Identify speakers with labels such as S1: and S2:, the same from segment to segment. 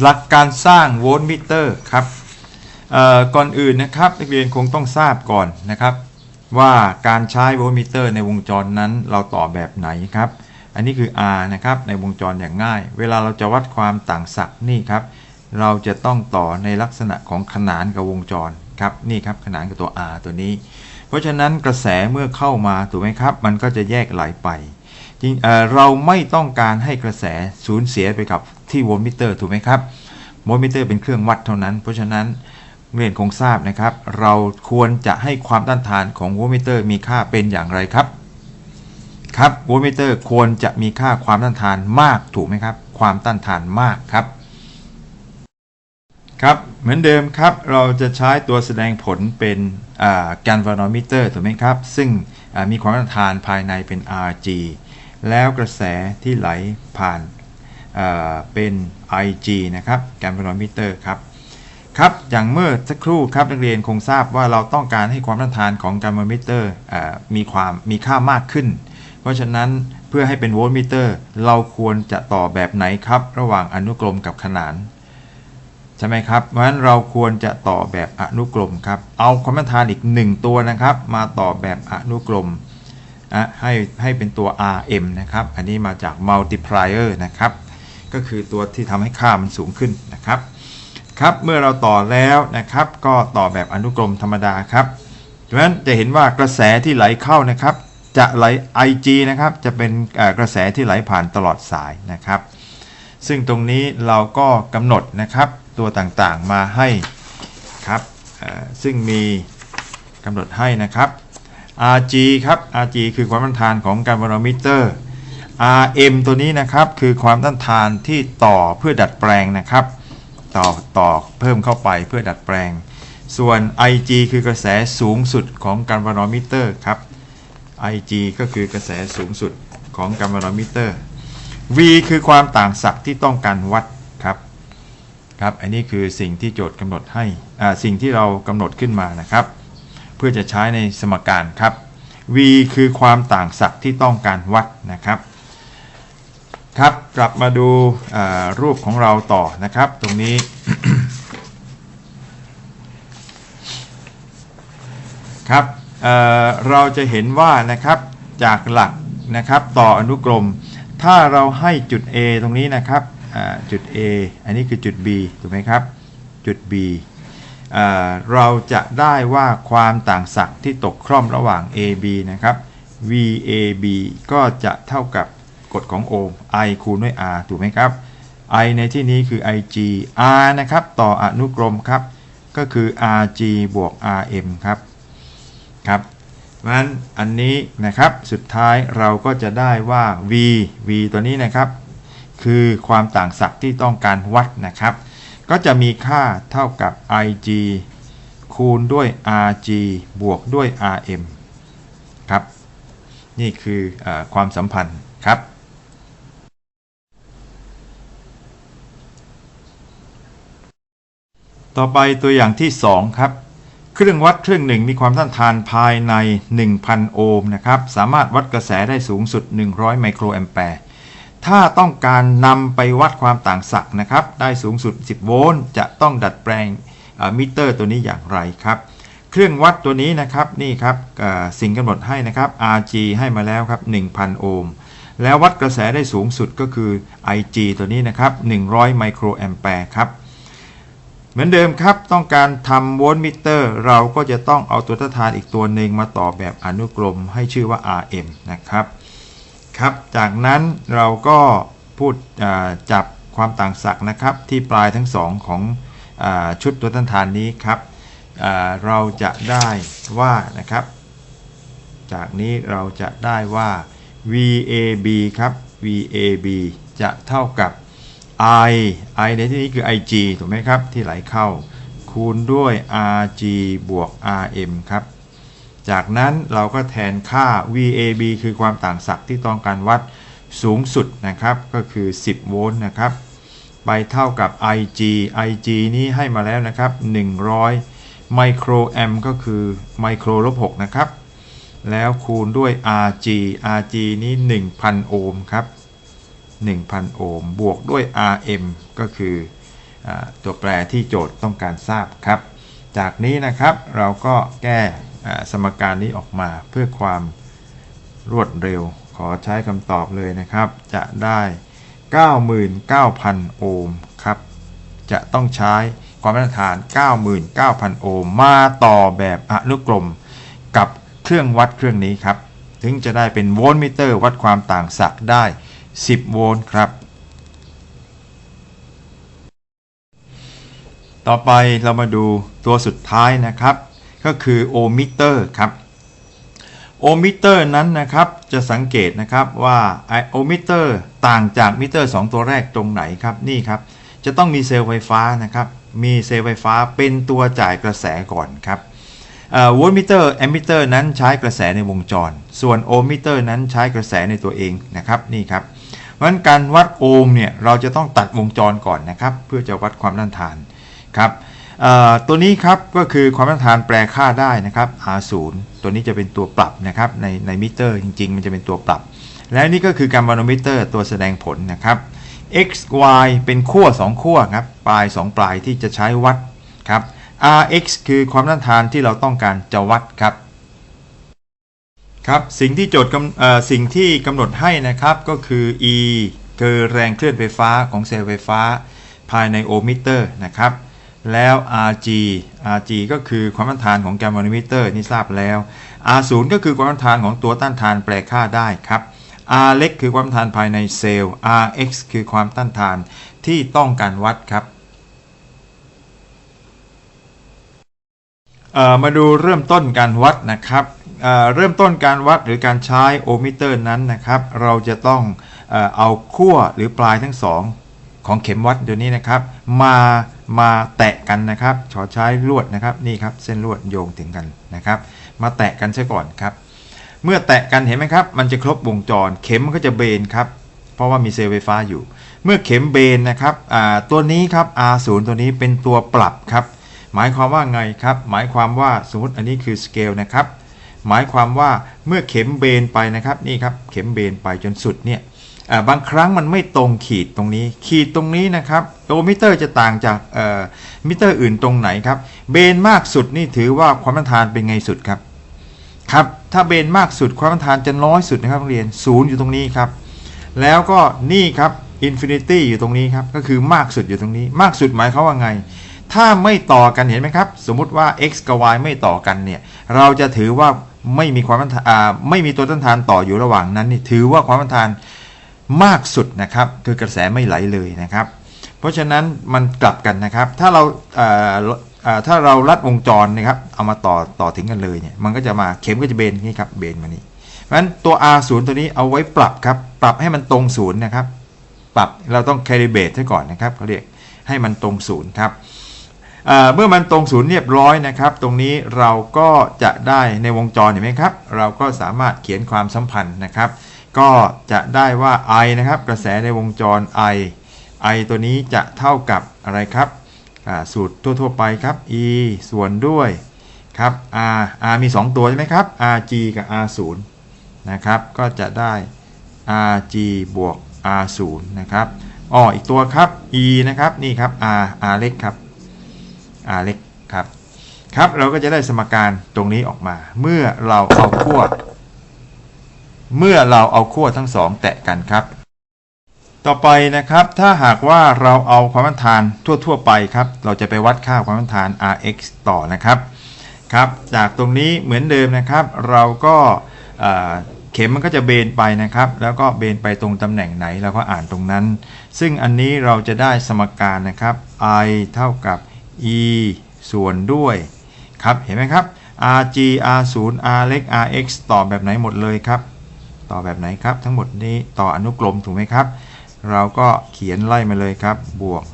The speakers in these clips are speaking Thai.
S1: หลักการสร้างโวลต์มิเตอร์ครับก่อนอื่นนะครับนักเรียนคงต้องทราบก่อนนะครับ ว่าการใช้โวลต์มิเตอร์ในวงจรนั้นเราต่อแบบไหนครับ อันนี้คือ R นะครับในวงจรอย่างง่าย เวลาเราจะวัดความต่างศักย์นี่ครับ เราจะต้องต่อในลักษณะของขนานกับวงจรครับนี่ครับขนานกับตัว R ตัวนี้ เพราะฉะนั้นกระแสเมื่อเข้ามาถูกไหมครับ มันก็จะแยกไหลไปจริงเอ่อเราไม่ต้องการให้กระแสสูญเสียไปกับ ที่โวลต์มิเตอร์ถูกไหมครับโวลต์มิเตอร์เป็นเครื่องวัดเท่านั้น เพราะฉะนั้นเรียนคงทราบนะครับ เราควรจะให้ความต้านทานของโวลต์มิเตอร์มีค่าเป็นอย่างไรครับครับโวลต์มิเตอร์ควรจะมีค่าความต้านทานมากถูกไหมครับ ความต้านทานมากครับครับเหมือนเดิมครับเราจะใช้ตัวแสดงผลเป็นการวานอมิเตอร์ถูกไหมครับ ซึ่งมีความต้านทานภายในเป็น Rg แล้วกระแสที่ไหลผ่าน เป็น Ig นะครับการวานอมิเตอร์ครับครับอย่างเมื่อสักครู่ครับนักเรียนคงทราบว่าเราต้องการให้ความต้านทานของการวานอมิเตอร์มีความมีค่ามากขึ้น เพราะฉะนั้นเพื่อให้เป็นโวลต์มิเตอร์ เราควรจะต่อแบบไหนครับ ระหว่างอนุกรมกับขนานใช่ไหมครับเพราะฉะนั้นเราควรจะต่อแบบอนุกรมครับเอาความต้านทานอีก 1 ตัวนะครับ มาต่อแบบอนุกรมให้ให้เป็นตัว Rm นะครับ อันนี้มาจาก multiplier นะครับ ก็คือตัวที่ทำให้ค่ามันสูงขึ้นนะครับครับเมื่อเราต่อแล้วนะครับ ก็ต่อแบบอนุกรมธรรมดาครับเพราะฉะนั้นจะเห็นว่ากระแสที่ไหลเข้านะครับ จะไหล Ig นะครับจะเป็นกระแสที่ไหลผ่านตลอดสายนะครับ ซึ่งตรงนี้เราก็กำหนดนะครับตัวต่างๆมาให้ครับซึ่งมีกำหนดให้นะครับ Rg ครับ Rg คือความต้านทานของการวานอมิเตอร์ Rm ตัวนี้นะครับคือความต้านทานที่ต่อเพื่อดัดแปลงนะครับ ต่อต่อเพิ่มเข้าไปเพื่อดัดแปลง ส่วน Ig คือกระแสสูงสุดของการวานอมิเตอร์ครับ Ig ก็คือกระแสสูงสุดของการวานอมิเตอร์ V คือความต่างศักย์ที่ต้องการวัดครับครับอันนี้คือสิ่งที่โจทย์กำหนดให้อ่าสิ่งที่เรากำหนดขึ้นมานะครับ เพื่อจะใช้ในสมการครับ V คือความต่างศักย์ที่ต้องการวัดนะครับ ครับกลับมาดูรูปของเราต่อนะครับ ตรงนี้ครับเเราจะเห็นว่านะครับจากหลักนะครับต่ออนุกรม ถ้าเราให้จุด A ตรงนี้นะครับจุด A อันนี้คือจุด B ถูกไหมครับ จุด B อ่าเราจะได้ว่าความต่างศักย์ที่ตกคร่อมระหว่าง AB นะครับ VAB ก็จะเท่ากับ กฎของโอห์ม I คูณด้วย R ถูกไหมครับ I ในที่นี้คือ IG R นะครับต่ออนุกรมครับ ก็คือ RG บวก RM ครับครับเพราะฉะนั้นอันนี้นะครับสุดท้ายเราก็จะได้ว่า v v ตัวนี้นะครับ คือความต่างศักย์ที่ต้องการวัดนะครับ ก็จะมีค่าเท่ากับ ig คูณด้วย rg บวกด้วย rm ครับ นี่คืออความสัมพันธ์ครับ ต่อไปตัวอย่างที่ 2 ครับ เครื่องวัดเครื่องหนึ่งมีความต้านทานภายใน 1,000 โอห์มนะครับ สามารถวัดกระแสได้สูงสุด 100 ไมโครแอมแปร์ ถ้าต้องการนำไปวัดความต่างศักย์นะครับ ได้สูงสุด 10 โวลต์ จะต้องดัดแปลงมิเตอร์ตัวนี้อย่างไรครับ เครื่องวัดตัวนี้นะครับ นี่ครับสิ่งกำหนดให้นะครับ RG ให้มาแล้วครับ 1,000 โอห์ม แล้ววัดกระแสได้สูงสุดก็คือ IG ตัวนี้นะครับ 100 ไมโครแอมแปร์ครับ เหมือนเดิมครับ ต้องการทำโวลต์มิเตอร์ เราก็จะต้องเอาตัวต้านทานอีกตัวหนึ่งมาต่อแบบอนุกรมให้ชื่อว่า RM นะครับครับ จากนั้นเราก็พูดจับความต่างศักย์นะครับ ที่ปลายทั้งสองของอชุดตัวต้านทานนี้ครับเราจะได้ว่านะครับ จากนี้เราจะได้ว่า VAB ครับ VAB จะเท่ากับ I I ในที่นี้คือ IG ถูกไหมครับ ที่ไหลเข้า คูณด้วย RG บวก RM ครับ จากนั้นเราก็แทนค่า VAB คือความต่างศักย์ที่ต้องการวัดสูงสุดนะครับ ก็คือ 10 โวลต์นะครับ ไปเท่ากับ IG IG นี้ให้มาแล้วนะครับ 100 ไมโครแอมก็คือไมโครลบ6นะครับ แล้วคูณด้วย RG RG นี้ 1,000 โอห์มครับ 1,000 โอห์มบวกด้วย RM ก็คืออตัวแปรที่โจทย์ต้องการทราบครับ จากนี้นะครับเราก็แก้สมการนี้ออกมาเพื่อความรวดเร็ว ขอใช้คำตอบเลยนะครับ จะได้ 99,000 โอห์มครับ จะต้องใช้ความต้านทาน 99,000 โอห์มมาต่อแบบอนุกรมกับเครื่องวัดเครื่องนี้ครับ ถึงจะได้เป็นโวลต์มิเตอร์วัดความต่างศักย์ได้ 10 โวลต์ครับ ต่อไปเรามาดูตัวสุดท้ายนะครับ ก็คือโอห์มิเตอร์ครับโอห์มิเตอร์นั้นนะครับจะสังเกตนะครับว่าไอโอห์มิเตอร์ต่างจากมิเตอร์ 2 ตัวแรกตรงไหนครับนี่ครับ จะต้องมีเซลล์ไฟฟ้านะครับ มีเซลล์ไฟฟ้าเป็นตัวจ่ายกระแสก่อนครับโวลต์มิเตอร์แอมมิเตอร์นั้นใช้กระแสในวงจร ส่วนโอห์มิเตอร์นั้นใช้กระแสในตัวเองนะครับนี่ครับ ราะนั้นการวัดโอห์มเนี่ยเราจะต้องตัดวงจรก่อนนะครับ เพื่อจะวัดความต้านทานครับตัวนี้ครับก็คือความต้านทานแปลค่าได้นะครับ R0 ตัวนี้จะเป็นตัวปรับนะครับในในมิเตอร์จริง ๆ มันจะเป็นตัวปรับ และนี่ก็คือการวานมิเตอร์ตัวแสดงผลนะครับ x y เป็นขั้ว2ขั้วครับปลาย 2 ปลายที่จะใช้วัดครับ r x คือความต้านทานที่เราต้องการจะวัดครับ ครับสิ่งที่โจทย์สิ่งที่กำหนดให้นะครับก็คือ e คือแรงเคลื่อนไฟฟ้าของเซลล์ไฟฟ้า ภายในโอห์มิเตอร์นะครับแล้ว Rg Rg ก็คือความต้านทานของแกนวานิมิเตอร์นี่ทราบแล้ว R0 ก็คือความต้านทานของตัวต้านทานแปลค่าได้ครับ R เล็กคือความต้านทานภายในเซลล์ Rx คือความต้านทานที่ต้องการวัดครับมาดูเริ่มต้นการวัดนะครับ เริ่มต้นการวัดหรือการใช้โอห์มิเตอร์นั้นนะครับ เราจะต้องเอาขั้วหรือปลายทั้งสองของเข็มวัดตัวนี้นะครับ มามาแตะกันนะครับขอใช้ลวดนะครับนี่ครับเส้นลวดโยงถึงกันนะครับ มาแตะกันซะก่อนครับ เมื่อแตะกันเห็นไหมครับ มันจะครบวงจร เข็มก็จะเบนครับ เพราะว่ามีเซลล์ไฟฟ้าอยู่ เมื่อเข็มเบนนะครับตัวนี้ครับ R0 ตัวนี้เป็นตัวปรับครับ หมายความว่าไงครับ หมายความว่าสมมติอันนี้คือสเกลนะครับ หมายความว่าเมื่อเข็มเบนไปนะครับนี่ครับเข็มเบนไปจนสุดเนี่ยบางครั้งมันไม่ตรงขีดตรงนี้ ขีดตรงนี้นะครับโอมิเตอร์จะต่างจากมิเตอร์อื่นตรงไหนครับ เบนมากสุดนี่ถือว่าความต้านทานเป็นไงสุดครับครับถ้าเบนมากสุดความต้านทานจะน้อยสุดนะครับนักเรียนศูนย์อยู่ตรงนี้ครับ แล้วก็นี่ครับอินฟินิตี้อยู่ตรงนี้ครับก็คือมากสุดอยู่ตรงนี้ มากสุดหมายเขาว่าไง ถ้าไม่ต่อกันเห็นไหมครับ สมมุติว่า x กับ y ไม่ต่อกันเนี่ยเราจะถือว่า ไม่มีความต้านทานไม่มีตัวต้านทานต่ออยู่ระหว่างนั้นนี่ถือว่าความต้านทานมากสุดนะครับ คือกระแสไม่ไหลเลยนะครับ เพราะฉะนั้นมันกลับกันนะครับ ถ้าเราถ้าเราลัดวงจรนะครับ เอามาต่อต่อถึงกันเลยเนี่ย มันก็จะมาเข็มก็จะเบนนี่ครับเบนมานี่เพราะฉะนั้นตัว R 0ตัวนี้เอาไว้ปรับครับ ปรับให้มันตรงศูนย์นะครับ ปรับเราต้อง calibrate ซะก่อนนะครับเขาเรียกให้มันตรงศูนย์ครับ เมื่อมันตรงศูนย์เรียบร้อยนะครับ ตรงนี้เราก็จะได้ในวงจรเห็นไหมครับ เราก็สามารถเขียนความสัมพันธ์นะครับ ก็จะได้ว่า I นะครับ กระแสในวงจร I I ตัวนี้จะเท่ากับอะไรครับสูตรทั่วๆไปครับ E ส่วนด้วยครับ R R มี 2 ตัวใช่ไหมครับ RG กับ R0 นะครับ ก็จะได้ RG บวก R0 นะครับอ๋ออีกตัวครับ E นะครับ นี่ครับ R R เล็กครับ R เล็กครับครับ เราก็จะได้สมการตรงนี้ออกมา เมื่อเราเอาขั้วเมื่อเราเอาขั้วทั้งสองแตะกันครับ ต่อไปนะครับถ้าหากว่าเราเอาความต้านทานทั่ว ๆ ไปครับ เราจะไปวัดค่าความต้านทาน Rx ต่อนะครับครับ จากตรงนี้เหมือนเดิมนะครับ เราก็เอ่อเข็มมันก็จะเบนไปนะครับ แล้วก็เบนไปตรงตำแหน่งไหนเราก็อ่านตรงนั้น ซึ่งอันนี้เราจะได้สมการนะครับ I เท่ากับ E ส่วนด้วยครับเห็นไหมครับ Rg R0 R เล็ก Rx ต่อแบบไหนหมดเลยครับ ต่อแบบไหนครับ ทั้งหมดนี้ต่ออนุกรมถูกไหมครับ เราก็เขียนไล่มาเลยครับ บวก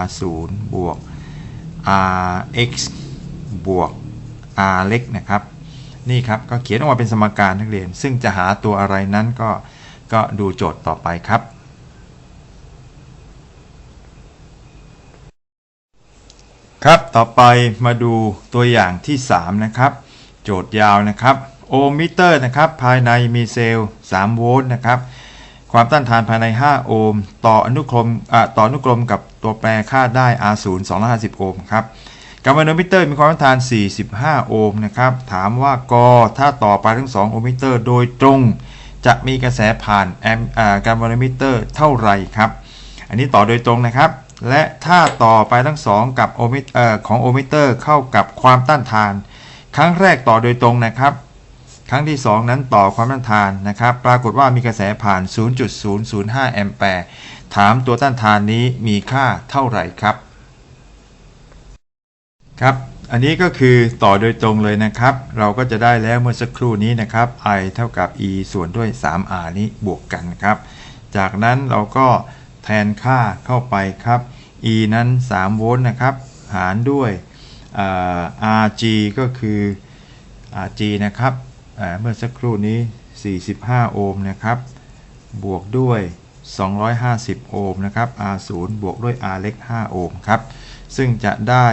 S1: R0 บวก Rx บวก R เล็กนะครับ นี่ครับ ก็เขียนออกมาเป็นสมการนักเรียน ซึ่งจะหาตัวอะไรนั้นก็ก็ดูโจทย์ต่อไปครับ ครับต่อไปมาดูตัวอย่างที่ 3 นะครับ โจทย์ยาวนะครับโอห์มิเตอร์นะครับภายในมีเซลล์3โวลต์นะครับความต้านทานภายใน 5 โอห์มต่ออนุกรมอ่าต่ออนุกรมกับตัวแปรค่าได้ R0 250 โอห์มครับกามาโนมิเตอร์มีความต้านทาน 45 โอห์มนะครับถามว่ากถ้าต่อไปทั้ง 2 โอห์มิเตอร์ โดยตรงจะมีกระแสผ่านแอมอ่ากามาโนมิเตอร์เท่าไหร่ครับ อันนี้ต่อโดยตรงนะครับ และถ้าต่อไปทั้ง2กับโอมิเอ่อของโอห์มิเตอร์เข้ากับความต้านทาน ครั้งแรกต่อโดยตรงนะครับ ครั้งที่ 2 นั้นต่อความต้านทานนะครับ ปรากฏว่ามีกระแสผ่าน 0.005 แอมแปร์ถามตัวต้านทานนี้มีค่าเท่าไหร่ครับ ครับ อันนี้ก็คือต่อโดยตรงเลยนะครับ เราก็จะได้แล้วเมื่อสักครู่นี้นะครับ I เท่ากับ E ส่วนด้วย 3R นี้บวกกันครับ จากนั้นเราก็ แทนค่าเข้าไปครับ E นั้น 3 โวลต์นะครับ หารด้วย RG ก็คือ RG นะครับเมื่อสักครู่นี้ 45 โอห์มนะครับ บวกด้วย 250 โอห์มนะครับ R0 บวกด้วย R เล็ก 5 โอห์มครับ ซึ่งจะได้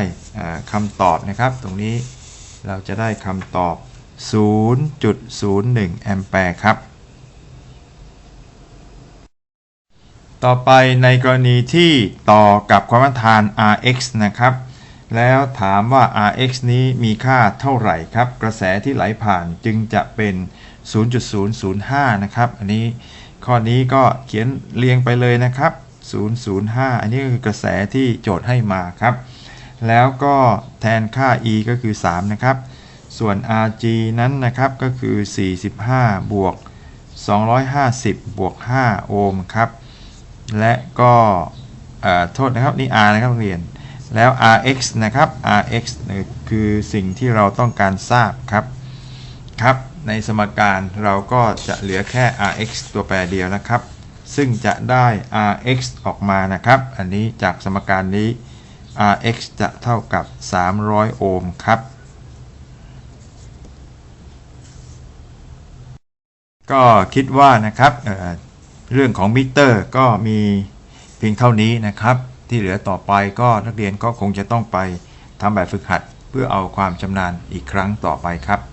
S1: คำตอบนะครับ ตรงนี้เราจะได้คำตอบ 0.01 แอมแปร์ครับ ต่อไปในกรณีที่ต่อกับความต้านทาน Rx นะครับ แล้วถามว่า Rx นี้มีค่าเท่าไหร่ครับ กระแสที่ไหลผ่านจึงจะเป็น 0.005 นะครับ อันนี้ข้อนี้ก็เขียนเรียงไปเลยนะครับ 005 อันนี้ก็คือกระแสที่โจทย์ให้มาครับ แล้วก็แทนค่า e ก็คือ 3 นะครับ ส่วน rg นั้นนะครับก็คือ 45 บวก 250 บวก 5 โอห์มครับ และก็โทษนะครับนี่ R นะครับนักเรียน แล้ว Rx นะครับ Rx คือสิ่งที่เราต้องการทราบครับครับ ในสมการเราก็จะเหลือแค่ Rx ตัวแปรเดียวนะครับ ซึ่งจะได้ Rx ออกมานะครับ อันนี้จากสมการนี้ Rx จะเท่ากับ 300 โอห์มครับก็คิดว่านะครับ เรื่องของมิเตอร์ก็มีเพียงเท่านี้นะครับ ที่เหลือต่อไปก็นักเรียนก็คงจะต้องไปทำแบบฝึกหัด เพื่อเอาความชำนาญอีกครั้งต่อไปครับ